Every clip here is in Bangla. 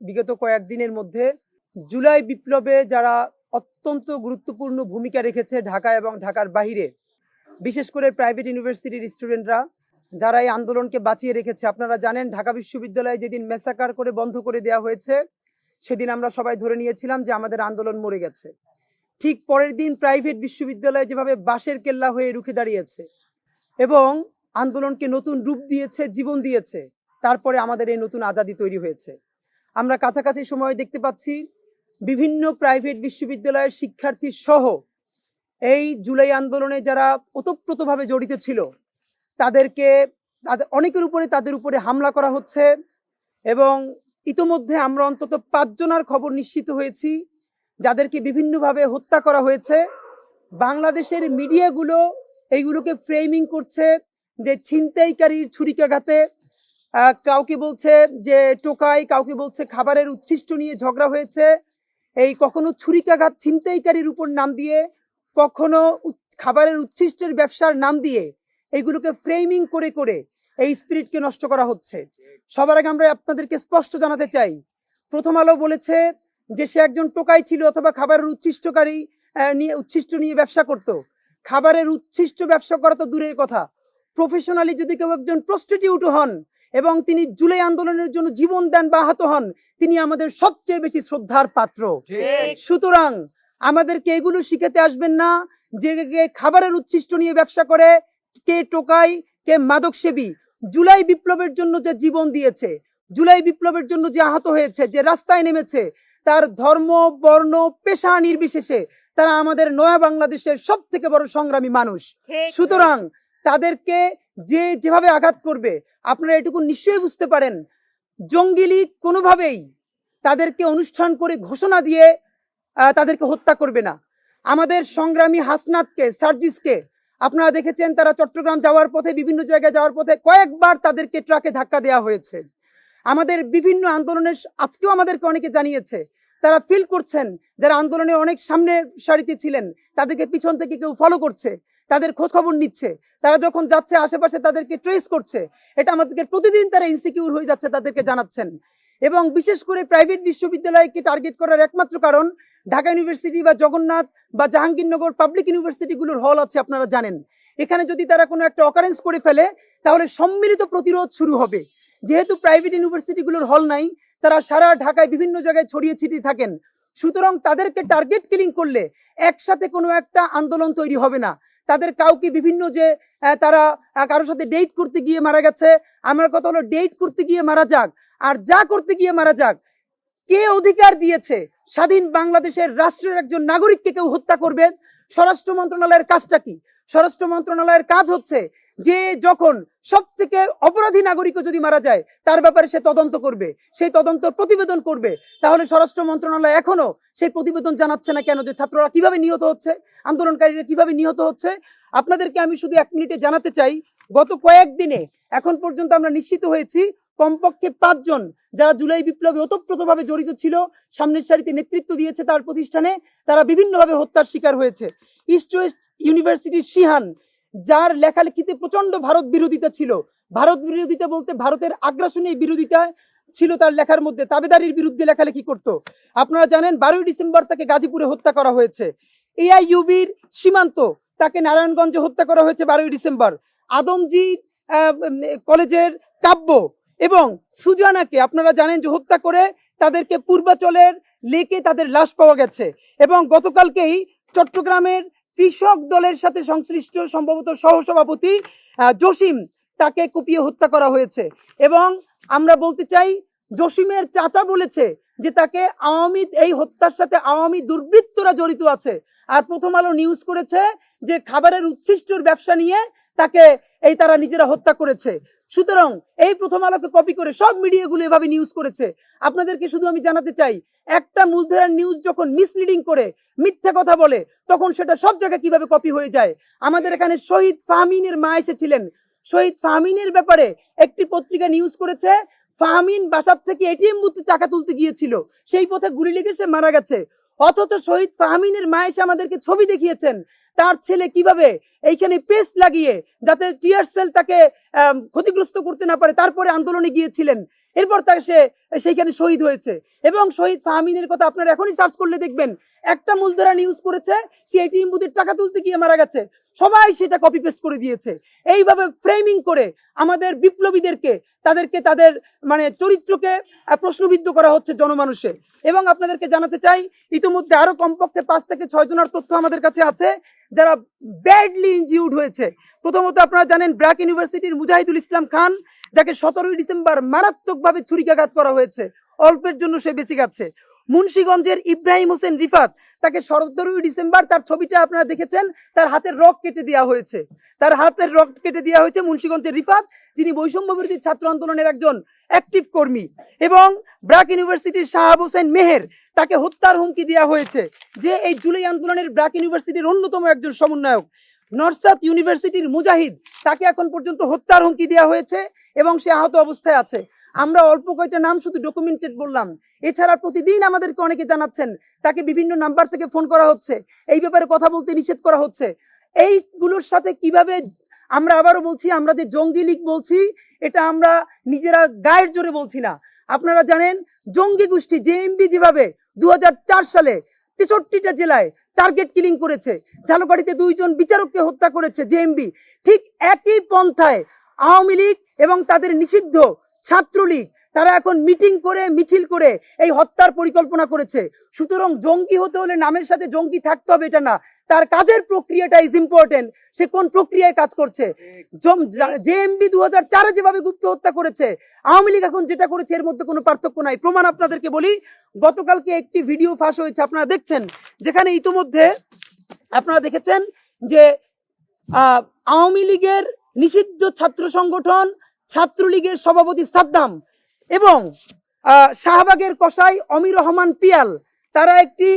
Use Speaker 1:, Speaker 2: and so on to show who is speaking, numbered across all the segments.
Speaker 1: বিগত কয়েকদিনের মধ্যে জুলাই বিপ্লবে যারা অত্যন্ত গুরুত্বপূর্ণ ভূমিকা রেখেছে ঢাকা এবং ঢাকার বাহিরে, বিশেষ করে প্রাইভেট ইউনিভার্সিটির স্টুডেন্টরা যারা এই আন্দোলনকে বাঁচিয়ে রেখেছে। আপনারা জানেন, ঢাকা বিশ্ববিদ্যালয়ে যেদিন মেসাকার করে বন্ধ করে দেওয়া হয়েছে, সেদিন আমরা সবাই ধরে নিয়েছিলাম যে আমাদের আন্দোলন মরে গেছে। ঠিক পরের দিন প্রাইভেট বিশ্ববিদ্যালয় যেভাবে বাঁশের কেল্লা হয়ে রুখে দাঁড়িয়েছে এবং আন্দোলনকে নতুন রূপ দিয়েছে, জীবন দিয়েছে, তারপরে আমাদের এই নতুন আজাদি তৈরি হয়েছে। আমরা কাছাকাছি সময় দেখতে পাচ্ছি বিভিন্ন প্রাইভেট বিশ্ববিদ্যালয়ের শিক্ষার্থী সহ এই জুলাই আন্দোলনে যারা ওতপ্রোতভাবে জড়িত ছিল, তাদেরকে তাদের, অনেকের উপরে তাদের উপরে হামলা করা হচ্ছে এবং ইতোমধ্যে আমরা অন্তত পাঁচজনার খবর নিশ্চিত হয়েছি যাদেরকে বিভিন্নভাবে হত্যা করা হয়েছে। বাংলাদেশের মিডিয়াগুলো এইগুলোকে ফ্রেমিং করছে যে ছিনতাইকারীর ছুরিকাঘাতে কাউকে বলছে যে টোকাই, কাউকে বলছে খাবারের উচ্ছিষ্ট নিয়ে ঝগড়া হয়েছে। এই কখনো ছুরিকাঘাত ছিনতাইকারীর উপর নাম দিয়ে, কখনো খাবারের উচ্ছিষ্টের ব্যবসার নাম দিয়ে এইগুলোকে ফ্রেমিং করে করে এই স্পিরিটকে নষ্ট করা হচ্ছে। সবার আগে আমরা আপনাদেরকে স্পষ্ট জানাতে চাই। প্রথম আলো বলেছে যে সে একজন টোকাই ছিল অথবা খাবারের উচ্ছিষ্টকারী নিয়ে উচ্ছিষ্ট নিয়ে ব্যবসা করত। খাবারের উচ্ছিষ্ট ব্যবসা করা তো দূরের কথা। প্রফেশনালি যদি কেউ একজন প্রস্টিটিউট হন এবং তিনি জুলাই আন্দোলনের জন্য জীবন দেন বা আহত হন তিনি আমাদের সবচেয়ে বেশি শ্রদ্ধার পাত্র। সুতরাং আমাদেরকে এগুলো শিখাতে আসবেন না যে খাবারের উচ্ছিষ্ট নিয়ে ব্যবসা করে কে টোকাই কে মাদক সেবী জুলাই বিপ্লবের জন্য যে জীবন দিয়েছে জুলাই বিপ্লবের জন্য যে আহত হয়েছে যে রাস্তায় নেমেছে তার ধর্ম বর্ণ পেশা নির্বিশেষে তারা আমাদের নয়া বাংলাদেশের সব থেকে বড় সংগ্রামী মানুষ। সুতরাং তাদেরকে যে যেভাবে আঘাত করবে, আপনারা এটুকু নিশ্চয়ই বুঝতে পারেন। জঙ্গি লীগ কোনোভাবেই তাদেরকে অনুষ্ঠান করে ঘোষণা দিয়ে তাদেরকে হত্যা করবে না। আমাদের সংগ্রামী হাসনাতকে, সার্জিসকে, আপনারা দেখেছেন তারা চট্টগ্রাম যাওয়ার পথে, বিভিন্ন জায়গায় যাওয়ার পথে কয়েকবার তাদেরকে ট্রাকে ধাক্কা দেওয়া হয়েছে। আমাদের বিভিন্ন আন্দোলনের আজকেও আমাদেরকে অনেকে জানিয়েছে। তারা ফিল করছেন যারা আন্দোলনে অনেক সামনে সারিতে ছিলেন, তাদেরকে পিছন থেকে কেউ ফলো করছে, তাদের খোঁজ খবর নিচ্ছে, তারা যখন যাচ্ছে আশেপাশে তাদেরকে ট্রেস করছে, এটা আমাদেরকে প্রতিদিন তারা ইনসিকিউর হয়ে যাচ্ছে, তাদেরকে জানাচ্ছেন। এবং বিশেষ করে প্রাইভেট বিশ্ববিদ্যালয়কে টার্গেট করার একমাত্র কারণ ঢাকা ইউনিভার্সিটি বা জগন্নাথ বা জাহাঙ্গীরনগর পাবলিক ইউনিভার্সিটিগুলোর হল আছে আপনারা জানেন। এখানে যদি তারা কোনো একটা অকারেন্স করে ফেলে, তাহলে সম্মিলিত প্রতিরোধ শুরু হবে। যেহেতু প্রাইভেট ইউনিভার্সিটিগুলোর হল নাই, তারা সারা ঢাকায় বিভিন্ন জায়গায় ছড়িয়ে ছিটিয়ে থাকেন। সুতরাং তাদেরকে টার্গেট কিলিং করলে একসাথে কোনো একটা আন্দোলন তৈরি হবে না। তাদের কাউকে বিভিন্ন যে তারা কারোর সাথে ডেট করতে গিয়ে মারা গেছে, আমার কথা হলো ডেট করতে গিয়ে মারা যাক, আর যা করতে গিয়ে মারা যাক কে অধিকার দিয়েছে? স্বাধীন বাংলাদেশের রাষ্ট্রের একজন নাগরিককে কেউ হত্যা করবে? স্বরাষ্ট্র মন্ত্রণালয়ের কাজটা কি? স্বরাষ্ট্র মন্ত্রণালয়ের কাজ হচ্ছে যে যখন সব থেকে অপরাধী নাগরিকও যদি মারা যায়, তার ব্যাপারে সে তদন্ত করবে সেই তদন্ত প্রতিবেদন করবে। তাহলে স্বরাষ্ট্র মন্ত্রণালয় এখনও সেই প্রতিবেদন জানাচ্ছে না কেন যে ছাত্ররা কীভাবে নিহত হচ্ছে? আন্দোলনকারীরা কীভাবে নিহত হচ্ছে? আপনাদেরকে আমি শুধু এক মিনিটে জানাতে চাই, গত কয়েকদিনে, এখন পর্যন্ত আমরা নিশ্চিত হয়েছি কমপক্ষে পাঁচজন যারা জুলাই বিপ্লবে ওতপ্রোতভাবে জড়িত ছিল, সামনের সারিতে নেতৃত্ব দিয়েছে তার প্রতিষ্ঠানে, তারা বিভিন্নভাবে হত্যার শিকার হয়েছে। ইস্ট ওয়েস্ট ইউনিভার্সিটির শিহান যার লেখালেখিতে প্রচণ্ড ভারত বিরোধিতা ছিল। ভারত বিরোধিতা বলতে ভারতের আগ্রাসনের বিরোধিতা ছিল তার লেখার মধ্যে, তাবেদারির বিরুদ্ধে লেখালেখি করত। আপনারা জানেন, বারোই ডিসেম্বর তাকে গাজীপুরে হত্যা করা হয়েছে। এআইইউবির সীমান্ত তাকে নারায়ণগঞ্জে হত্যা করা হয়েছে বারোই ডিসেম্বর। আদমজি কলেজের কাব্য এবং সুজানাকে আপনারা জানেন যে হত্যা করে তাদেরকে পূর্বাচলের লেকে তাদের লাশ পাওয়া গেছে এবং গতকালকেই চট্টগ্রামের কৃষক দলের সাথে সংশ্লিষ্ট সম্ভবত সহসভাপতি জসিম তাকে কুপিয়ে হত্যা করা হয়েছে এবং আমরা বলতে চাই, জসিমের চাচা বলেছে যে তাকে আওয়ামী, এই হত্যার সাথে আওয়ামী দুর্বৃত্তরা জড়িত আছে। আর প্রথম আলো নিউজ করেছে যে খাবারের উচ্ছিষ্টর ব্যবসা নিয়ে তাকে, এই তারা নিজেরা হত্যা করেছে। সুতরাং এই প্রথম আলোকে কপি করে সব মিডিয়াগুলো এভাবে নিউজ করেছে। আপনাদেরকে শুধু আমি জানাতে চাই, একটা মূলধারার নিউজ যখন মিসলিডিং করে, মিথ্যা কথা বলে, তখন সেটা সব জায়গায় কীভাবে কপি হয়ে যায়? আমাদের এখানে শহীদ ফাহমিনের মা এসেছিলেন। শহীদ ফাহমিনের ব্যাপারে একটি পত্রিকা নিউজ করেছে, ফাহমিন বাসার থেকে এটিএম বুথে টাকা তুলতে গিয়েছিল। সেই পথে গুলি লেগে সে মারা গেছে। অথচ শহীদ ফাহমিনের মা এসে আমাদেরকে ছবি দেখিয়েছেন। তার ছেলে কীভাবে এইখানে পেস্ট লাগিয়ে যাতে টিয়ার সেল তাকে ক্ষতিগ্রস্ত করতে না পারে, তারপরে আন্দোলনে গিয়েছিলেন। এরপর তার সে, সেইখানে শহীদ হয়েছে। এবং শহীদ ফাহমিনের কথা আপনারা এখনই সার্চ করলে দেখবেন, একটা মূলধারা নিউজ করেছে, সে এটিএম বুথের টাকা তুলতে গিয়ে মারা গেছে। সবাই সেটা কপি পেস্ট করে দিয়েছে। এইভাবে ফ্রেমিং করে আমাদের বিপ্লবীদেরকে, তাদেরকে তাদের মানে চরিত্রকে প্রশ্নবিদ্ধ করা হচ্ছে জনমানুষে। এবং আপনাদেরকে জানাতে চাই, ইতিমধ্যে আরও কমপক্ষে পাঁচ থেকে ছয় জনের তথ্য আমাদের কাছে আছে, যারা ব্যাডলি ইনজিউড হয়েছে। প্রথমত আপনারা জানেন ব্র্যাক ইউনিভার্সিটির মুজাহিদুল ইসলাম খান যাকে সতেরোই ডিসেম্বর মারাত্মকভাবে ছুরিকাঘাত করা হয়েছে। অল্পের জন্য সে বেঁচে গেছে। মুন্সিগঞ্জের ইব্রাহিম হোসেন রিফাত তাকে সতেরোই ডিসেম্বর তার ছবিটা আপনারা দেখেছেন, তার হাতের রক কেটে দেওয়া হয়েছে। তার হাতের রক কেটে দেওয়া হয়েছে মুন্সিগঞ্জের রিফাত, যিনি বৈষম্য বিরোধী ছাত্র আন্দোলনের একজন অ্যাক্টিভ কর্মী এবং ব্রাক ইউনিভার্সিটির শাহাব হোসেন মেহের তাকে হত্যার হুমকি দেওয়া হয়েছে, যে এই জুলাই আন্দোলনের ব্রাক ইউনিভার্সিটির অন্যতম একজন সমন্বয়ক। নর্সাত ইউনিভার্সিটির মুজাহিদ, তাকে এখন পর্যন্ত হত্যার হুমকি দেওয়া হয়েছে এবং সে আহত অবস্থায় আছে। আমরা অল্প কয়টা নাম শুধু ডকুমেন্টেড বললাম। এছাড়া প্রতিদিন আমাদেরকে অনেকে জানাচ্ছেন, তাকে বিভিন্ন নাম্বার থেকে ফোন করা হচ্ছে। এই ব্যাপারে কথা বলতে নিষেধ করা হচ্ছে। এইগুলোর সাথে কীভাবে আমরা আবারও বলছি, আমরা যে জঙ্গি লীগ বলছি, এটা আমরা নিজেরা গায়ের জোরে বলছি না। আপনারা জানেন, জঙ্গি গোষ্ঠী জেএমবি যেভাবে দু হাজার চার সালে তেষট্টিটা জেলায় টার্গেট কিলিং করেছে। ঝালকাঠিতে দুইজন বিচারককে হত্যা করেছে জেএমবি ঠিক একই পন্থায় আওয়ামী লীগ এবং তাদের নিষিদ্ধ ছাত্রলীগ, তারা এখন মিটিং করে, মিছিল করে এই হত্যার পরিকল্পনা করেছে। সুতরাং জঙ্গি হতে হলে নামের সাথে জঙ্গি থাকতে হবে, এটা না। তার কাজের প্রক্রিয়াটা ইজ ইম্পর্টেন্ট সে কোন প্রক্রিয়ায় কাজ করছে? জেএমবি দু হাজার চারে যেভাবে গুপ্ত হত্যা করেছে, আওয়ামী লীগ এখন যেটা করেছে, এর মধ্যে কোনো পার্থক্য নাই। প্রমাণ আপনাদেরকে বলি, গতকালকে একটি ভিডিও ফাঁস হয়েছে, আপনারা দেখছেন, যেখানে ইতিমধ্যে আপনারা দেখেছেন যে আওয়ামী লীগের নিষিদ্ধ ছাত্র সংগঠন ছাত্রলীগের সভাপতি সাদ্দাম এবং শাহবাগের কসাই অমির রহমান পিয়াল, তারা একটি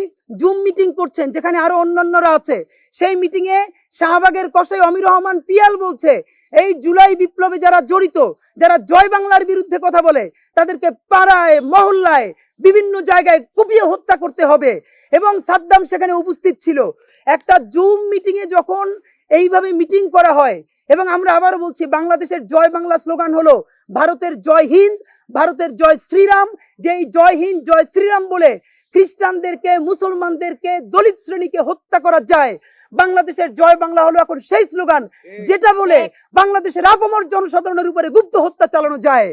Speaker 1: জুম মিটিং করছেন, যেখানে আরও অন্যান্যরা আছে। সেই মিটিং এ শাহবাগের কসাই অমির রহমান পিয়াল বলছে, এই জুলাই বিপ্লবে যারা জড়িত, যারা জয় বাংলার বিরুদ্ধে কথা বলে, তাদেরকে পাড়ায়, মহল্লায়, বিভিন্ন জায়গায় কুপিয়ে হত্যা করতে হবে। এবং সাদ্দাম সেখানে উপস্থিত ছিল। একটা জুম মিটিং এ যখন এইভাবে মিটিং করা হয়। এবং আমরা আবারও বলছি, বাংলাদেশের জয় বাংলা স্লোগান হলো, ভারতের জয় হিন্দ, ভারতের জয় শ্রীরাম। যে এই জয় হিন্দ, জয় শ্রীরাম বলে খ্রিস্টানদেরকে মুসলমানদেরকে দলিত শ্রেণীকে হত্যা করা যায়। বাংলাদেশের জয় বাংলা হলো এখন সেই স্লোগান যেটা বলে বাংলাদেশের আপমর জনসাধারণের উপরে গুপ্ত হত্যা চালানো যায়।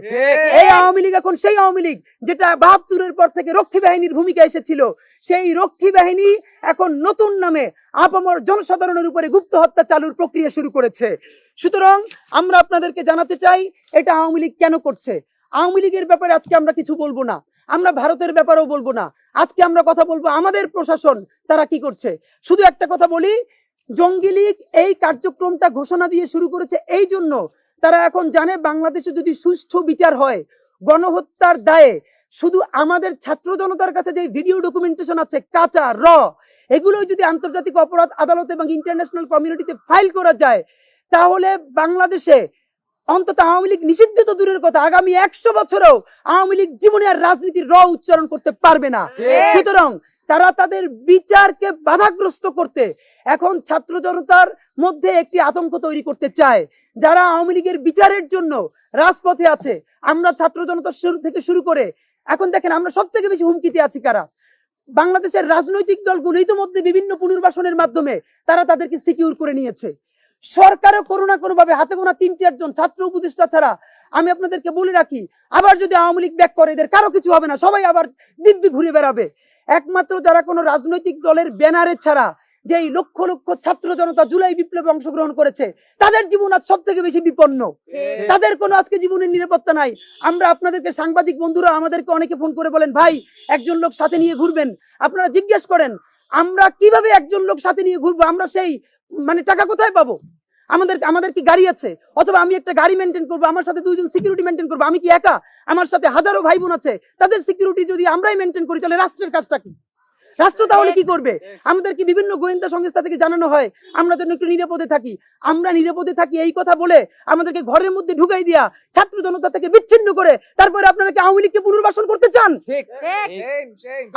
Speaker 1: এই আওয়ামী লীগ এখন সেই আওয়ামী লীগ যেটা বাহাত্তরের পর থেকে রক্ষী বাহিনীর ভূমিকা এসেছিল। সেই রক্ষী বাহিনী এখন নতুন নামে আপামর জনসাধারণের উপরে গুপ্ত হত্যা চালুর প্রক্রিয়া শুরু করেছে। সুতরাং আমরা আপনাদেরকে জানাতে চাই এটা আওয়ামী লীগ কেন করছে? আওয়ামী লীগের ব্যাপারে আজকে আমরা কিছু বলব না। আমরা ভারতের ব্যাপারেও বলব না। আজকে আমরা কথা বলব আমাদের প্রশাসন, তারা কি করছে? শুধু একটা কথা বলি, জঙ্গি লীগ এই কার্যক্রমটা ঘোষণা দিয়ে শুরু করেছে এই জন্য তারা এখন জানে বাংলাদেশে যদি সুষ্ঠু বিচার হয়, গণহত্যার দায়ে শুধু আমাদের ছাত্র জনতার কাছে যে ভিডিও ডকুমেন্টেশন আছে, কাঁচা, র, এগুলোই যদি আন্তর্জাতিক অপরাধ, আদালত এবং ইন্টারন্যাশনাল কমিউনিটিতে ফাইল করা যায়, তাহলে বাংলাদেশে অন্তত আওয়ামী লীগ নিষিদ্ধ তো দূরের কথা আগামী একশো বছরেও আওয়ামী লীগ জীবনে আর রাজনীতির র উচ্চারণ করতে পারবে না। সুতরাং তারা তাদের বিচারকে বাধাগ্রস্ত করতে এখন ছাত্র জনতার মধ্যে একটি আতঙ্ক তৈরি করতে চায়। যারা আওয়ামী লীগের বিচারের জন্য রাজপথে আছে আমরা ছাত্র জনতার শুরু থেকে শুরু করে এখন দেখেন আমরা সব থেকে বেশি হুমকিতে আছি কারা? বাংলাদেশের রাজনৈতিক দলগুলো ইতিমধ্যে বিভিন্ন পুনর্বাসনের মাধ্যমে তারা তাদেরকে সিকিউর করে নিয়েছে। সরকারও কোনো না কোনো ভাবে হাতে গোনা তিন চারজন ছাত্র উপদেষ্টা ছাড়া আমি আপনাদেরকে বলে রাখি, আবার যদি আওয়ামী লীগ ব্যাক করে, এদের কারও কিছু হবে না। সবাই আবার দিব্যি ঘুরে বেড়াবে। একমাত্র যারা কোনো রাজনৈতিক দলের ব্যানারে ছাড়া যে এই লক্ষ লক্ষ ছাত্র জনতা জুলাই বিপ্লবে অংশগ্রহণ করেছে তাদের জীবন আজ সব থেকে বেশি বিপন্ন। তাদের কোনো আজকে জীবনের নিরাপত্তা নাই। আমরা আপনাদেরকে সাংবাদিক বন্ধুরা আমাদেরকে অনেকে ফোন করে বলেন ভাই একজন লোক সাথে নিয়ে ঘুরবেন। আপনারা জিজ্ঞেস করেন আমরা কীভাবে একজন লোক সাথে নিয়ে ঘুরবো? আমরা সেই মানে টাকা কোথায় পাবো? আমাদের আমাদের কি গাড়ি আছে? অথবা আমি একটা গাড়ি মেনটেন করব আমার সাথে দুইজন সিকিউরিটি মেনটেন করব আমি কি একা? আমার সাথে হাজারো ভাই বোন আছে তাদের সিকিউরিটি যদি আমরাই মেনটেন করি তাহলে রাষ্ট্রের কাজটা কি? রাষ্ট্র তাহলে কি করবে? আমাদের কি বিভিন্ন গোয়েন্দা সংস্থা থেকে জানানো হয় আমরা যেন একটু নিরাপদে থাকি। আমরা নিরাপদে থাকি এই কথা বলে আমাদেরকে ঘরের মধ্যে ঢুকাই দিয়া ছাত্র জনতা থেকে বিচ্ছিন্ন করে তারপরে আপনারা কি আওয়ামী লীগকে পুনর্বাসন করতে চান?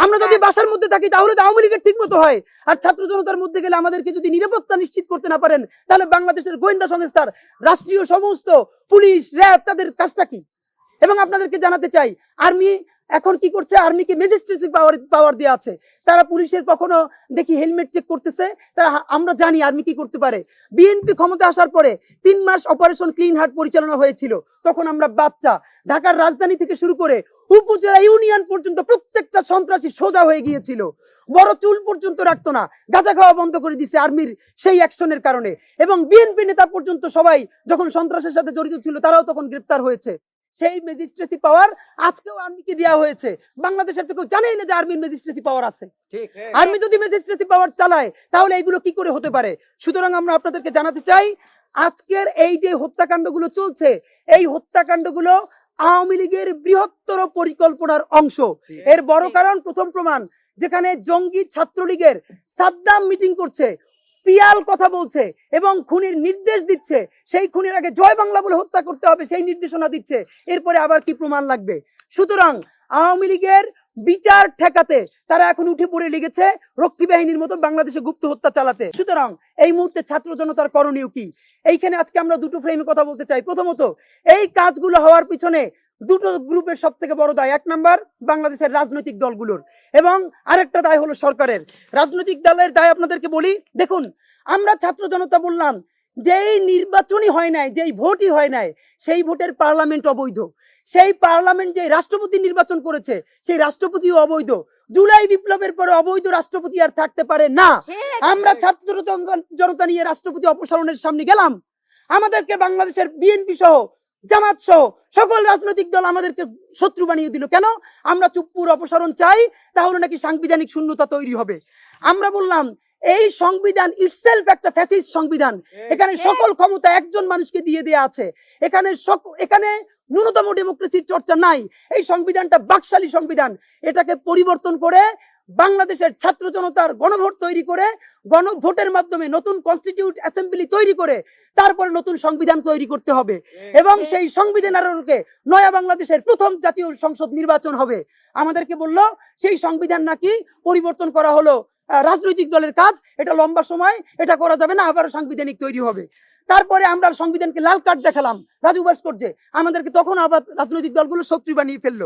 Speaker 1: আমরা যদি বাসার মধ্যে থাকি তাহলে তো আওয়ামী লীগের ঠিক মতো হয়। আর ছাত্র জনতার মধ্যে গেলে আমাদেরকে যদি নিরাপত্তা নিশ্চিত করতে না পারেন তাহলে বাংলাদেশের গোয়েন্দা সংস্থার রাষ্ট্রীয় সমস্ত পুলিশ র্যাব তাদের কাজটা কি? এবং আপনাদেরকে জানাতে চাই আর্মি এখন কি করছে? আর্মিকে ম্যাজিস্ট্রেসি পাওয়ার পাওয়ার দেওয়া আছে। তারা পুলিশের কখনো দেখি হেলমেট চেক করতেছে। তারা আমরা জানি আর্মি কি করতে পারে। বিএনপি ক্ষমতা আসার পরে তিন মাস অপারেশন ক্লিন হার্ট পরিচালনা হয়েছিল। তখন আমরা বাচ্চা। ঢাকার রাজধানী থেকে শুরু করে উপজেলা ইউনিয়ন পর্যন্ত প্রত্যেকটা সন্ত্রাসী সোজা হয়ে গিয়েছিল। বড় চুল পর্যন্ত রাখতো না। গাঁজা খাওয়া বন্ধ করে দিছে আর্মির সেই অ্যাকশনের কারণে। এবং বিএনপি নেতা পর্যন্ত সবাই যখন সন্ত্রাসের সাথে জড়িত ছিল, তারাও তখন গ্রেপ্তার হয়েছে। সেই ম্যাজিস্ট্রেসি পাওয়ার আজকেও আর্মিকে দেওয়া হয়েছে। বাংলাদেশের তো কেউ জানেই না যে আর্মির ম্যাজিস্ট্রেসি পাওয়ার আছে। আর্মি যদি ম্যাজিস্ট্রেসি পাওয়ার চালায় তাহলে এইগুলো কি করে হতে পারে? সুতরাং আমরা আপনাদেরকে জানাতে চাই আজকের এই যে হত্যাকাণ্ডগুলো চলছে এই হত্যাকাণ্ডগুলো আওয়ামী লীগের বৃহত্তর পরিকল্পনার অংশ। এর বড় কারণ প্রথম প্রমাণ যেখানে জঙ্গি ছাত্রলীগের সাদ্দাম মিটিং করছে। পিয়াল কথা বলছে এবং খুনির নির্দেশ দিচ্ছে। সেই খুনির আগে জয় বাংলা বলে হত্যা করতে হবে, সেই নির্দেশনা দিচ্ছে। এরপরে আবার কি প্রমাণ লাগবে? সুতরাং আওয়ামী লীগের বিচার ঠেকাতে তারা এখন উঠে পড়ে লেগেছে রক্ষী বাহিনীর মতো বাংলাদেশে গুপ্ত হত্যা চালাতে। সুতরাং এই মুহূর্তে ছাত্র জনতার করণীয় কি? এইখানে আজকে আমরা দুটো ফ্রেমে কথা বলতে চাই। প্রথমত, এই কাজগুলো হওয়ার পিছনে দুটো গ্রুপের সব থেকে বড় দায়। এক নাম্বার বাংলাদেশের রাজনৈতিক দলগুলোর। এবং আরেকটা দায় হলো সরকারের। রাজনৈতিক দলের দায় আপনাদেরকে বলি দেখুন আমরা ছাত্র জনতা বললাম যেই নির্বাচনই হয় নাই যেই ভোটই হয় নাই সেই ভোটের পার্লামেন্ট অবৈধ। সেই পার্লামেন্ট যে রাষ্ট্রপতি নির্বাচন করেছে সেই রাষ্ট্রপতিও অবৈধ। জুলাই বিপ্লবের পরে অবৈধ রাষ্ট্রপতি আর থাকতে পারে না। আমরা ছাত্র জনতা- জনতা নিয়ে রাষ্ট্রপতি অপসারণের সামনে গেলাম। আমাদেরকে বাংলাদেশের বিএনপি সহ জামাত সহ সকল রাজনৈতিক দল আমাদেরকে শত্রু বানিয়ে দিল। কেন? আমরা চুপ্পুর অপসারণ চাই তাহলে নাকি সাংবিধানিক শূন্যতা তৈরি হবে। আমরা বললাম এই সংবিধান ইটসেলফ একটা ফ্যাসিস্ট সংবিধান। এখানে সকল ক্ষমতা একজন মানুষকে দিয়ে দেয়া আছে। এখানে এখানে ন্যূনতম ডেমোক্রেসির চর্চা নাই। এই সংবিধানটা বাকশালী সংবিধান। এটাকে পরিবর্তন করে বাংলাদেশের ছাত্র জনতার গণভোট তৈরি করে গণভোটের মাধ্যমে নতুন কনস্টিটিউট অ্যাসেম্বলি তৈরি করে তারপরে নতুন সংবিধান তৈরি করতে হবে। এবং সেই সংবিধানের আরোকে নয়া বাংলাদেশের প্রথম জাতীয় সংসদ নির্বাচন হবে। আমাদেরকে বলল সেই সংবিধান নাকি পরিবর্তন করা হলো। রাজনৈতিক দলের কাজ, এটা লম্বা সময়, এটা করা যাবে না, আবারও সাংবিধানিক তৈরি হবে। তারপরে আমরা সংবিধানকে লাল কার্ড দেখালাম, রাজু ভাস্কর্যে আমাদেরকে তখন আবার রাজনৈতিক দলগুলো শত্রু বানিয়ে ফেলল।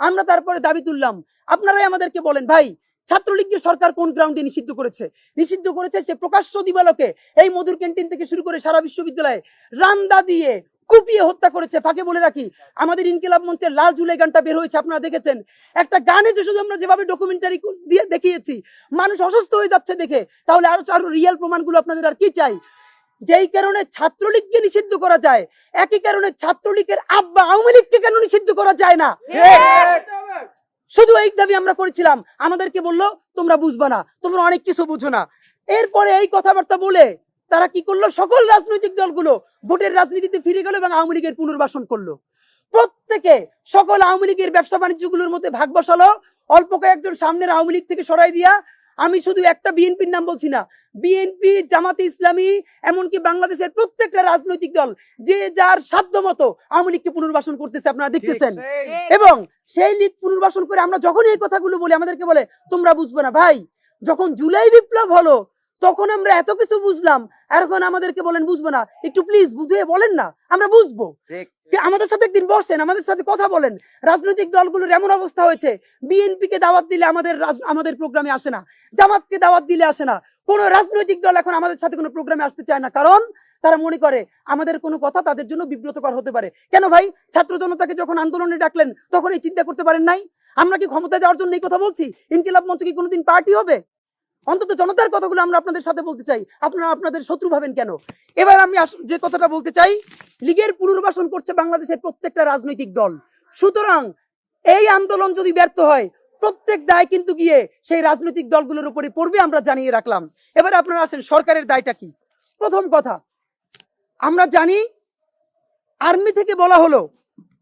Speaker 1: আমরা তারপরে দাবি তুললাম, আপনারাই আমাদেরকে বলেন, ভাই ছাত্রলীগকে সরকার কোন গ্রাউন্ডে নিষিদ্ধ করেছে? নিষিদ্ধ করেছে সে প্রকাশ্য দিবালোকে, এই মধুর ক্যান্টিন থেকে শুরু করে সারা বিশ্ববিদ্যালয়ে রান্দা দিয়ে কুপিয়ে হত্যা করেছে, ফাঁকে বলে রাখি। আমাদের ইনকিলাব মঞ্চের লাল জুলাই গানটা বের হয়েছে, আপনারা দেখেছেন? একটা গানে যে শুধু আমরা যেভাবে ডকুমেন্টারি দিয়ে দেখিয়েছি, মানুষ অসুস্থ হয়ে যাচ্ছে দেখে, তাহলে আরও আরও রিয়েল প্রমাণগুলো আপনাদের আর কি চাই? যেই কারণে ছাত্রলীগকে নিষিদ্ধ করা যায়, একই কারণে ছাত্রলীগের আব্বা আওয়ামী লীগকে কেন নিষিদ্ধ করা যায় না? শুধু এই দাবি আমরা করেছিলাম। আমাদেরকে বলল, তোমরা বুঝবা না, তোমরা অনেক কিছু বুঝো না। এরপরে এই কথাবার্তা বলে তারা কি করল? সকল রাজনৈতিক দলগুলো ভোটের রাজনীতিতে ফিরে গেল এবং আওয়ামী লীগের পুনর্বাসন করল। প্রত্যেকে সকল আওয়ামী লীগের ব্যবসা বাণিজ্যগুলোর মধ্যে ভাগ বসালো। অল্প কয়েকজন সামনের আওয়ামী লীগ থেকে সরাই দিয়া আমি শুধু একটা বিএনপির নাম বলছি না বিএনপি জামাতে ইসলামী এমনকি বাংলাদেশের প্রত্যেকটা রাজনৈতিক দল যে যার সাধ্য মতো আওয়ামী লীগকে পুনর্বাসন করতেছে আপনারা দেখতেছেন। এবং সেই লীগ পুনর্বাসন করে আমরা যখন এই কথাগুলো বলি আমাদেরকে বলে তোমরা বুঝবে না ভাই যখন জুলাই বিপ্লব হলো তখন আমরা এত কিছু বুঝলাম এখন আমাদেরকে বলেন বুঝব না। একটু প্লিজ বুঝিয়ে বলেন না আমরা বুঝব। আমাদের সাথে একদিন বসেন আমাদের সাথে কথা বলেন। রাজনৈতিক দলগুলোর এমন অবস্থা হয়েছে বিএনপি কে দাওয়াত দিলে আমাদের আমাদের প্রোগ্রামে আসে না জামাতকে দাওয়াত দিলে আসে না। কোনো রাজনৈতিক দল এখন আমাদের সাথে কোনো প্রোগ্রামে আসতে চায় না কারণ তারা মনে করে আমাদের কোনো কথা তাদের জন্য বিব্রতকর হতে পারে। কেন ভাই? ছাত্র জনতাকে যখন আন্দোলনে ডাকলেন তখন এই চিন্তা করতে পারেন নাই? আমরা কি ক্ষমতা যাওয়ার জন্য এই কথা বলছি? ইনকিলাব মঞ্চ কি কোনোদিন পার্টি হবে? অন্তত জনতার কথাগুলো আমরা আপনাদের সাথে বলতে চাই। আপনারা আপনাদের শত্রু ভাবেন কেন? এবার আমি যে কথাটা বলতে চাই, লীগের পুনর্বাসন করছে বাংলাদেশের প্রত্যেকটা রাজনৈতিক দল। সুতরাং এই আন্দোলন যদি ব্যর্থ হয়, প্রত্যেক দায় কিন্তু গিয়ে সেই রাজনৈতিক দলগুলোর উপরে পড়বে আমরা জানিয়ে রাখলাম। এবার আপনারা আসেন, সরকারের দায়টা কি? প্রথম কথা, আমরা জানি আর্মি থেকে বলা হলো,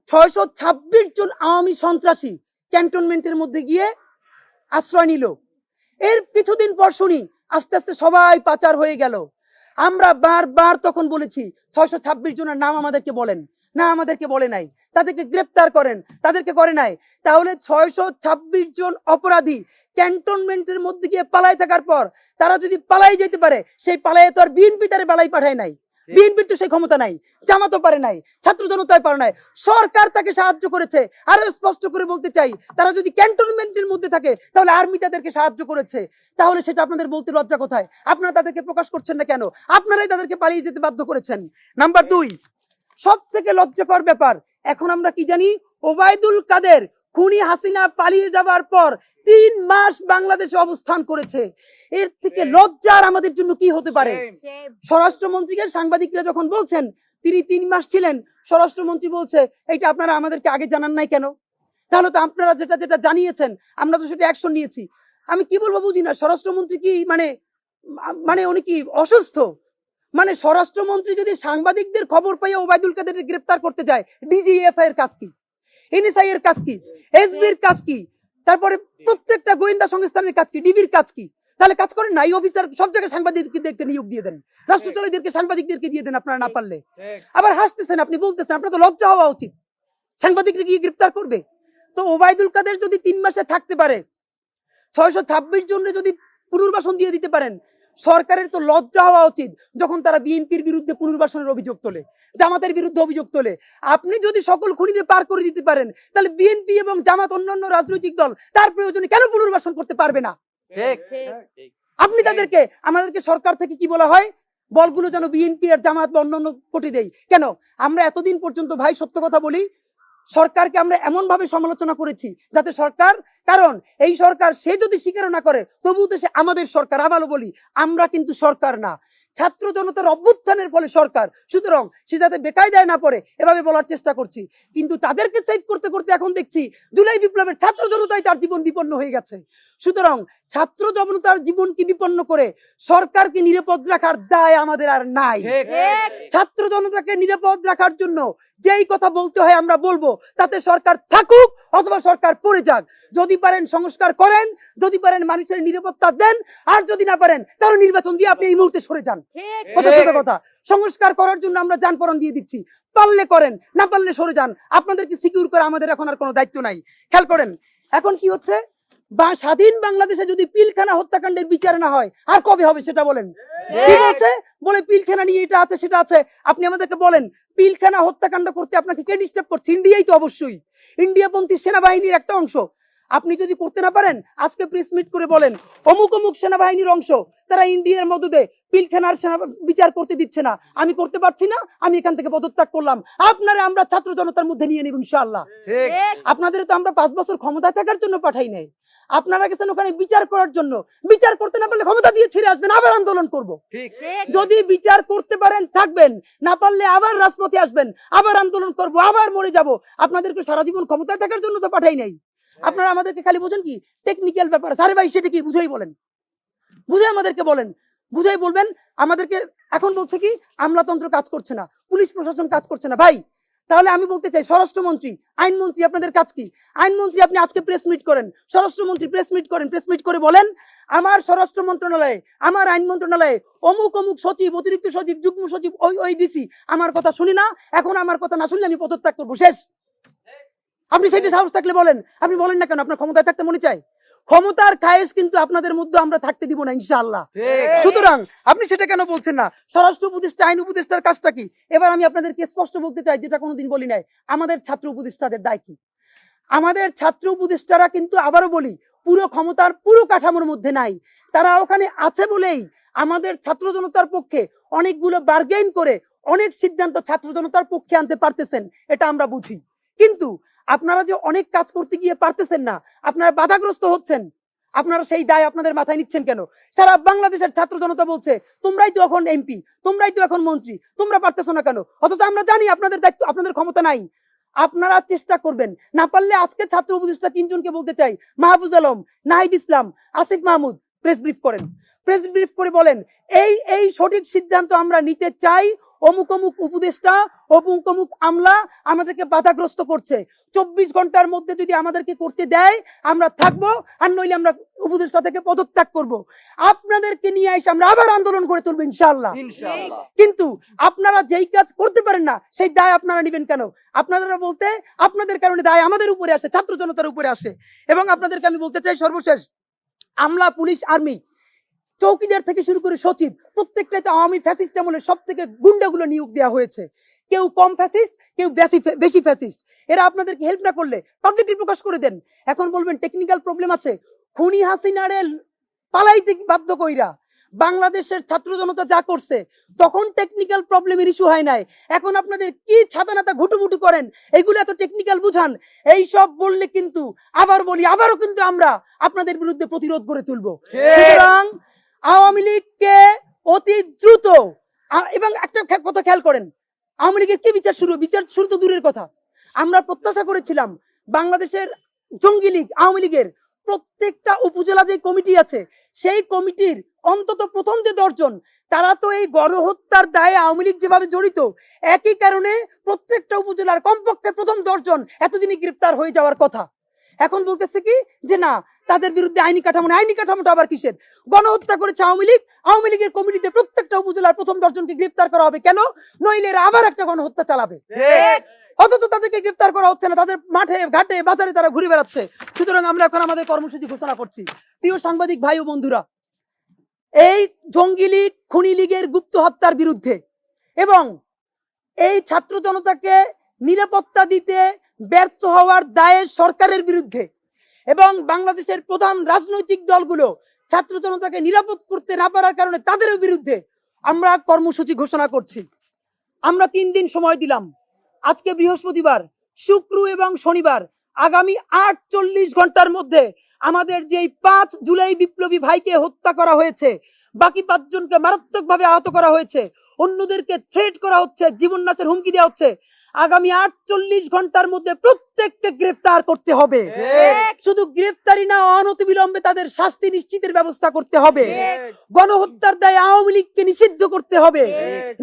Speaker 1: ছয়শো ছাব্বিশ জন আওয়ামী সন্ত্রাসী ক্যান্টনমেন্টের মধ্যে গিয়ে আশ্রয় নিল। এর কিছুদিন পর শুনি, আস্তে আস্তে সবাই পাচার হয়ে গেল। আমরা বারবার তখন বলেছি, ছয়শো ছাব্বিশ জনের নাম আমাদেরকে বলেন। না, আমাদেরকে বলে নাই। তাদেরকে গ্রেপ্তার করেন, তাদেরকে করে নাই। তাহলে ছয়শো ছাব্বিশ জন অপরাধী ক্যান্টনমেন্টের মধ্যে গিয়ে পালাই থাকার পর, তারা যদি পালাই যেতে পারে, সেই পালাইয়ে তো আর বিএনপি তারা পালাই পাঠায় নাই। বিএনপির তো সেই ক্ষমতা নাই, জামাতও পারে নাই, ছাত্র জনতায় পারে নাই। সরকার তাকে সাহায্য করেছে আরও স্পষ্ট করে বলতে চাই, তারা যদি ক্যান্টনমেন্টের মধ্যে থাকে, তাহলে আর্মি তাদেরকে সাহায্য করেছে। তাহলে সেটা আপনাদের বলতে লজ্জা কোথায়? আপনারা তাদেরকে প্রকাশ করছেন না কেন? আপনারাই তাদেরকে পালিয়ে যেতে বাধ্য করেছেন। নাম্বার দুই সব থেকে লজ্জাকর ব্যাপার, এখন আমরা কি জানি? ওবায়দুল কাদের খুনি হাসিনা পালিয়ে যাবার পর তিন মাস বাংলাদেশে অবস্থান করেছে। এর থেকে লজ্জার আমাদের জন্য কি হতে পারে? স্বরাষ্ট্রমন্ত্রীকে সাংবাদিকরা যখন বলছেন তিনি তিন মাস ছিলেন স্বরাষ্ট্রমন্ত্রী বলছে এটা আপনারা আমাদেরকে আগে জানান নাই কেন? তাহলে তো আপনারা যেটা যেটা জানিয়েছেন আমরা তো সেটা অ্যাকশন নিয়েছি। আমি কি বলব বুঝি না স্বরাষ্ট্রমন্ত্রী কি মানে মানে উনি কি অসুস্থ? মানে স্বরাষ্ট্রমন্ত্রী যদি সাংবাদিকদের খবর পাইয়া ওবায়দুল কাদেরকে গ্রেপ্তার করতে যায় ডিজিএফআই এর কাজ কি? এনএসআই এর কাজ কি? এসবির কাজ কি? তারপরে প্রত্যেকটা গোয়েন্দা সংস্থানের কাজ কি? ডিবির কাজ কি? তাহলে কাজ করেন না এই অফিসার সব জায়গায় সাংবাদিকদেরকে নিয়োগ দিয়ে দেন। রাষ্ট্রচলীদেরকে সাংবাদিকদেরকে দিয়ে দেন আপনারা না পারলে। আবার হাসতেছেন আপনি বলতেছেন আপনার তো লজ্জা হওয়া উচিত। সাংবাদিকরা গিয়ে গ্রেফতার করবে? তো ওবায়দুল কাদের যদি তিন মাসে থাকতে পারে ছয়শো ছাব্বিশ জনের যদি পুনর্বাসন দিয়ে দিতে পারেন সরকারের তো লজ্জা হওয়া উচিত যখন তারা বিএনপির বিরুদ্ধে পুনর্বাসনের অভিযোগ তোলে জামাতের বিরুদ্ধে অভিযোগ তোলে। আপনি যদি সকল খুনিকে পার করে দিতে পারেন তাহলে বিএনপি এবং জামাত অন্যান্য রাজনৈতিক দল তার প্রয়োজনে কেন পুনর্বাসন করতে পারবে না? আপনি তাদেরকে আমাদেরকে সরকার থেকে কি বলা হয়? বলগুলো যেন বিএনপি আর জামাত বা অন্যান্য কোটি দেয়। কেন? আমরা এতদিন পর্যন্ত ভাই সত্য কথা বলি সরকারকে আমরা এমন ভাবে সমালোচনা করেছি যাতে সরকার কারণ এই সরকার সে যদি স্বীকার না করে তবুও তো সে আমাদের সরকার। আবারও বলি আমরা কিন্তু সরকার না। ছাত্র জনতার অভ্যুত্থানের ফলে সরকার। সুতরাং সে যাতে বেকায়দায় না পড়ে এভাবে বলার চেষ্টা করছি। কিন্তু তাদেরকে সেভ করতে করতে এখন দেখছি জুলাই বিপ্লবের ছাত্র জনতাই তার জীবন বিপন্ন হয়ে গেছে। সুতরাং ছাত্র জনতার জীবনকে বিপন্ন করে সরকারকে নিরাপদ রাখার দায় আমাদের আর নাই। ছাত্র জনতাকে নিরাপদ রাখার জন্য যেই কথা বলতে হয় আমরা বলব তাতে সরকার থাকুক অথবা সরকার পড়ে যাক। যদি পারেন সংস্কার করেন যদি পারেন মানুষের নিরাপত্তা দেন আর যদি না পারেন তাহলে নির্বাচন দিয়ে আপনি এই মুহূর্তে সরে যান। কথা সংস্কার করার জন্য আমরা যানপরণ দিয়ে দিচ্ছি। পারলে করেন না পারলে সরে যান। আপনাদেরকে সিকিউর করে আমাদের এখন আর কোনো দায়িত্ব নাই। খেয়াল করেন এখন কি হচ্ছে? বা স্বাধীন বাংলাদেশে যদি পিলখানা হত্যাকাণ্ডের বিচার না হয় আর কবে হবে সেটা বলেন? ঠিক আছে? বলে পিলখানা নিয়ে এটা আছে সেটা আছে। আপনি আমাদেরকে বলেন পিলখানা হত্যাকাণ্ড করতে আপনাকে কে ডিস্টার্ব করছে? ইন্ডিয়াই তো অবশ্যই। ইন্ডিয়াপন্থী সেনাবাহিনীর একটা অংশ। আপনি যদি করতে না পারেন আজকে প্রেস মিট করে বলেন অমুক অমুক সেনাবাহিনীর অংশ তারা ইন্ডিয়ার মদদে পিলখানার সেনা বিচার করতে দিচ্ছে না। আমি করতে পারছি না আমি এখান থেকে পদত্যাগ করলাম। আপনারা আমরা ছাত্র জনতার মধ্যে নিয়ে নিব ইনশাআল্লাহ। আপনাদের তো আমরা পাঁচ বছর ক্ষমতায় থাকার জন্য পাঠাই নাই। আপনারা গেছেন ওখানে বিচার করার জন্য। বিচার করতে না পারলে ক্ষমতা দিয়ে ছেড়ে আসবেন আবার আন্দোলন করব। যদি বিচার করতে পারেন থাকবেন। না পারলে আবার রাজপথে আসবেন আবার আন্দোলন করব আবার মরে যাব। আপনাদেরকে সারা জীবন ক্ষমতায় থাকার জন্য তো পাঠাই নাই। আপনারা আমাদেরকে খালি বোঝেন কি? টেকনিক্যাল ব্যাপার। সারে ভাই, সেটা কি? বুঝেই বলেন। বুঝে আমাদেরকে বলেন। বুঝেই বলবেন, আমাদেরকে এখন বলছে কি, আমলাতন্ত্র কাজ করছে না, পুলিশ প্রশাসন কাজ করছে না। ভাই, তাহলে আমি বলতে চাই, স্বরাষ্ট্রমন্ত্রী, আইনমন্ত্রী আপনাদের কাজ কি? আইনমন্ত্রী আপনি আজকে প্রেস মিট করেন। স্বরাষ্ট্রমন্ত্রী প্রেস মিট করেন প্রেস মিট করে বলেন, আমার স্বরাষ্ট্র মন্ত্রণালয়ে, আমার আইন মন্ত্রণালয়ে অমুক অমুক সচিব, অতিরিক্ত সচিব, যুগ্ম সচিব, ওই ওই ডিসি আমার কথা শুনি না। এখন আমার কথা না শুনলে আমি পদত্যাগ করব। শেষ। আপনি সেটা সাহস থাকলে বলেন। আপনি বলেন না কেন? আপনার ক্ষমতায় থাকতে মনে চায়? ক্ষমতার খায়েশ কিন্তু আপনাদের মধ্যে আমরা থাকতে দিব না ইনশাআল্লাহ। সুতরাং আপনি সেটা কেন বলছেন না? স্বরাষ্ট্র উপদেষ্টা আইন উপদেষ্টার কাজটা কি? এবার আমি আপনাদেরকে স্পষ্ট বলতে চাই যেটা কোনোদিন বলি নাই। আমাদের ছাত্র উপদেষ্টাদের দায় কি? আমাদের ছাত্র উপদেষ্টারা কিন্তু আবারও বলি পুরো ক্ষমতার পুরো কাঠামোর মধ্যে নাই। তারা ওখানে আছে বলেই আমাদের ছাত্র জনতার পক্ষে অনেকগুলো বার্গেন করে অনেক সিদ্ধান্ত ছাত্র জনতার পক্ষে আনতে পারতেছেন এটা আমরা বুঝি। কিন্তু আপনারা যে অনেক কাজ করতে গিয়ে পারতেছেন না, আপনারা বাধাগ্রস্ত হচ্ছেন। আপনারা সেই দায় আপনাদের মাথায় নিচ্ছেন কেন? সারা বাংলাদেশের ছাত্র জনতা বলছে, তোমরাই তো এখন এমপি, তোমরাই তো এখন মন্ত্রী, তোমরা পারতেছো না কেন? অথচ আমরা জানি আপনাদের দায়িত্ব, আপনাদের ক্ষমতা নাই। আপনারা চেষ্টা করবেন, না পারলে আজকে ছাত্র উপদেষ্টা তিনজনকে বলতে চাই, মাহফুজ আলম, নাহিদ ইসলাম, আসিফ মাহমুদ প্রেস ব্রিফ করেন। প্রেস ব্রিফ করে বলেন এই এই সঠিক সিদ্ধান্ত আমরা নিতে চাই। অমুক অমুক উপদেষ্টা অমুক অমুক আমলা আমাদেরকে বাধাগ্রস্ত করছে। চব্বিশ ঘণ্টার মধ্যে যদি আমাদেরকে করতে দেয় আমরা থাকব আর নইলে আমরা উপদেষ্টা থেকে পদত্যাগ করব। আপনাদেরকে নিয়ে এসে আমরা আবার আন্দোলন করে তুলবো ইনশাআল্লাহ। কিন্তু আপনারা যেই কাজ করতে পারেন না সেই দায় আপনারা নেবেন কেন? আপনারা বলতে আপনাদের কারণে দায় আমাদের উপরে আসে ছাত্র জনতার উপরে আসে। এবং আপনাদেরকে আমি বলতে চাই সর্বশেষ আমলা, পুলিশ, আর্মি। চৌকিদার থেকে শুরু করে সচিব প্রত্যেকটাতে আওয়ামী ফ্যাসিস্ট আমলে সব থেকে গুন্ডাগুলো নিয়োগ দেওয়া হয়েছে। কেউ কম ফ্যাসিস্ট, কেউ বেশি বেশি ফ্যাসিস্ট। এরা আপনাদেরকে হেল্প না করলে পাবলিকলি প্রকাশ করে দেন। এখন বলবেন টেকনিক্যাল প্রবলেম আছে। খুনি হাসিনারে পালাইতে বাধ্য কইরা। বাংলাদেশের ছাত্র জনতা যা করছে তখন টেকনিক্যাল প্রবলেমের ইস্যু হয় নাই। এখন আপনাদের কি ছাতা নাতা ঘুটুমুটু করেন? এগুলো এত টেকনিক্যাল বুঝান। এই সব বললে কিন্তু আবার বলি আবারও কিন্তু আমরা আপনাদের বিরুদ্ধে প্রতিরোধ করে তুলবো। সুতরাং আওয়ামী লীগকে অতি দ্রুত এবং একটা কথা খেয়াল করেন আওয়ামী লীগের কি বিচার শুরু? বিচার শুরু তো দূরের কথা। আমরা প্রত্যাশা করেছিলাম বাংলাদেশের জঙ্গি লীগ আওয়ামী লীগের প্রত্যেকটা উপজেলা যে কমিটি আছে, সেই কমিটির অন্তত প্রথম যে দশজন, তারা তো এই গণহত্যার দায়ে আওয়ামী লীগ যেভাবে জড়িত, একই কারণে প্রত্যেকটা উপজেলার কমপক্ষে প্রথম দশজন এতদিনই গ্রেপ্তার হয়ে যাওয়ার কথা। এখন বলতেছে কি, যে না, তাদের বিরুদ্ধে আইনি কাঠামো। আইনি কাঠামোটা আবার কিসের? গণহত্যা করেছে আওয়ামী লীগ। আওয়ামী লীগের কমিটিতে প্রত্যেকটা উপজেলার প্রথম দশজনকে গ্রেপ্তার করা হবে। কেন? নইলে আবার একটা গণহত্যা চালাবে। অথচ তাদেরকে গ্রেফতার করা হচ্ছে না। তাদের মাঠে, ঘাটে, বাজারে তারা ঘুরে বেড়াচ্ছে। সুতরাং আমরা এখন আমাদের কর্মসূচি ঘোষণা করছি। প্রিয় সাংবাদিক ভাই ও বন্ধুরা, এই জঙ্গি লীগ, খুনি লীগের গুপ্ত হত্যার বিরুদ্ধে এবং এই ছাত্র জনতাকে নিরাপত্তা দিতে ব্যর্থ হওয়ার দায়ে সরকারের বিরুদ্ধে এবং বাংলাদেশের প্রধান রাজনৈতিক দলগুলো ছাত্র জনতাকে নিরাপদ করতে না পারার কারণে তাদেরও বিরুদ্ধে আমরা কর্মসূচি ঘোষণা করছি। আমরা তিন দিন সময় দিলাম। আজকে বৃহস্পতিবার, শুক্র এবং শনিবার, আগামী আটচল্লিশ ঘণ্টার মধ্যে আমাদের যেই পাঁচ জুলাই বিপ্লবী ভাইকে হত্যা করা হয়েছে, বাকি পাঁচজনকে মারাত্মকভাবে আহত করা হয়েছে অন্যদেরকে থ্রেট করা হচ্ছে জীবন নাশের হুমকি দেওয়া হচ্ছে। আগামী আটচল্লিশ ঘণ্টার মধ্যে প্রত্যেককে গ্রেফতার করতে হবে। শুধু গ্রেফতারি না অনতি বিলম্বে তাদের শাস্তি নিশ্চিতের ব্যবস্থা করতে হবে। গণহত্যার দায়ে আওয়ামী লীগকে নিষিদ্ধ করতে হবে।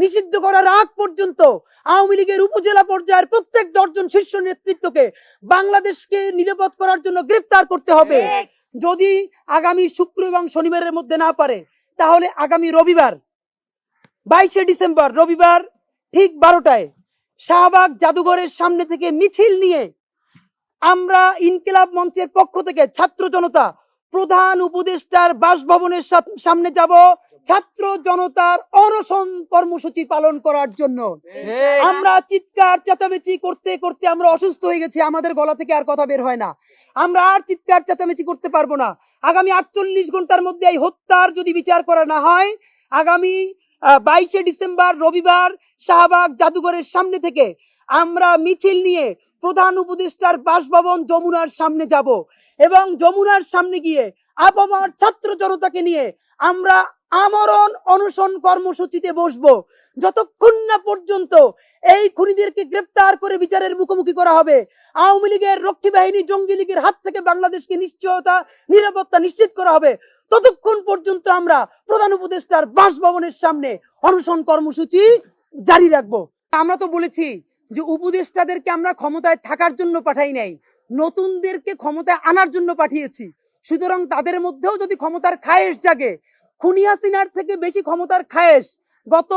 Speaker 1: নিষিদ্ধ করার আগ পর্যন্ত আওয়ামী লীগের উপজেলা পর্যায়ের প্রত্যেক দশজন শীর্ষ নেতৃত্বকে বাংলাদেশকে নিরাপদ করার জন্য গ্রেফতার করতে হবে। যদি আগামী শুক্র এবং শনিবারের মধ্যে না পারে তাহলে আগামী রবিবার বাইশে ডিসেম্বর রবিবার ঠিক বারোটায় শাহবাগ জাদুঘরের সামনে থেকে মিছিল নিয়ে আমরা ইনকিলাব মঞ্চের পক্ষ থেকে ছাত্র জনতা প্রধান উপদেষ্টার বাসভবনের সামনে যাব ছাত্র জনতার অনশন কর্মসূচি পালন করার জন্য। আমরা চিৎকার চেঁচামেচি করতে করতে আমরা অসুস্থ হয়ে গেছি আমাদের গলা থেকে আর কথা বের হয় না। আমরা আর চিৎকার চেঁচামেচি করতে পারব না। আগামী আটচল্লিশ ঘণ্টার মধ্যে এই হত্যার যদি বিচার করা না হয় আগামী বাইশে ডিসেম্বর রবিবার শাহবাগ জাদুঘরের সামনে থেকে আমরা মিছিল নিয়ে প্রধান উপদেষ্টার বাসভবন যমুনার সামনে যাব এবং যমুনার সামনে গিয়ে আপামার ছাত্র জনতাকে নিয়ে আমরা আমরণ অনশন কর্মসূচিতে বসবো। যতক্ষণ না পর্যন্ত এই খুনিদেরকে গ্রেফতার করে বিচারের মুখোমুখি করা হবে, আওয়ামী লীগের রক্ষী বাহিনী, জঙ্গি লীগের হাত থেকে বাংলাদেশকে নিশ্চয়তা, নিরাপত্তা নিশ্চিত করা হবে, ততক্ষণ পর্যন্ত আমরা প্রধান উপদেষ্টার বাসভবনের সামনে অনশন কর্মসূচি জারি রাখব। আমরা তো বলেছি যে উপদেষ্টাদেরকে আমরা ক্ষমতায় থাকার জন্য পাঠাই নাই, নতুনদেরকে ক্ষমতায় আনার জন্য পাঠিয়েছি। সুতরাং তাদের মধ্যেও যদি ক্ষমতার খায়েশ জাগে খুনি হাসিনার থেকে বেশি ক্ষমতার খায়েশ গত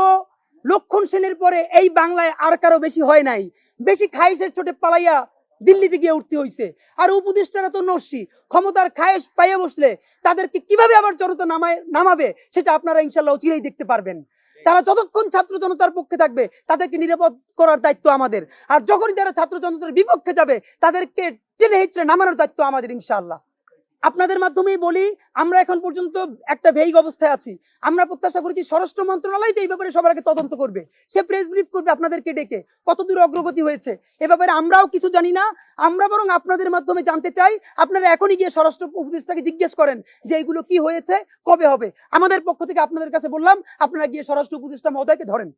Speaker 1: লক্ষণ সেনের পরে এই বাংলায় আর কারও বেশি হয় নাই। বেশি খায়েশের চোটে পালাইয়া দিল্লিতে গিয়ে উঠতে হইছে। আর উপদেষ্টারা তো নস্যি ক্ষমতার খায়েশ পাইয়া বসলে তাদেরকে কীভাবে আবার জনতা নামায়, নামাবে সেটা আপনারা ইনশাল্লাহ চিরেই দেখতে পারবেন। তারা যতক্ষণ ছাত্র জনতার পক্ষে থাকবে তাদেরকে নিরাপদ করার দায়িত্ব আমাদের। আর যখনই তারা ছাত্র জনতার বিপক্ষে যাবে তাদেরকে টেনে হিচড়ে নামানোর দায়িত্ব আমাদের ইনশাআল্লাহ আপনাদের মাধ্যমেই বলি, আমরা এখন পর্যন্ত একটা ভেইগ অবস্থায় আছি। আমরা প্রত্যাশা করেছি স্বরাষ্ট্র মন্ত্রণালয় যে এই ব্যাপারে সবার আগে তদন্ত করবে। সে প্রেস ব্রিফ করবে আপনাদেরকে ডেকে কতদূর অগ্রগতি হয়েছে। এ ব্যাপারে আমরাও কিছু জানি না। আমরা বরং আপনাদের মাধ্যমে জানতে চাই, আপনারা এখনই গিয়ে স্বরাষ্ট্র উপদেষ্টাকে জিজ্ঞেস করেন যে এইগুলো কি হয়েছে, কবে হবে। আমাদের পক্ষ থেকে আপনাদের কাছে বললাম, আপনারা গিয়ে স্বরাষ্ট্র উপদেষ্টা মহোদয়কে ধরেন।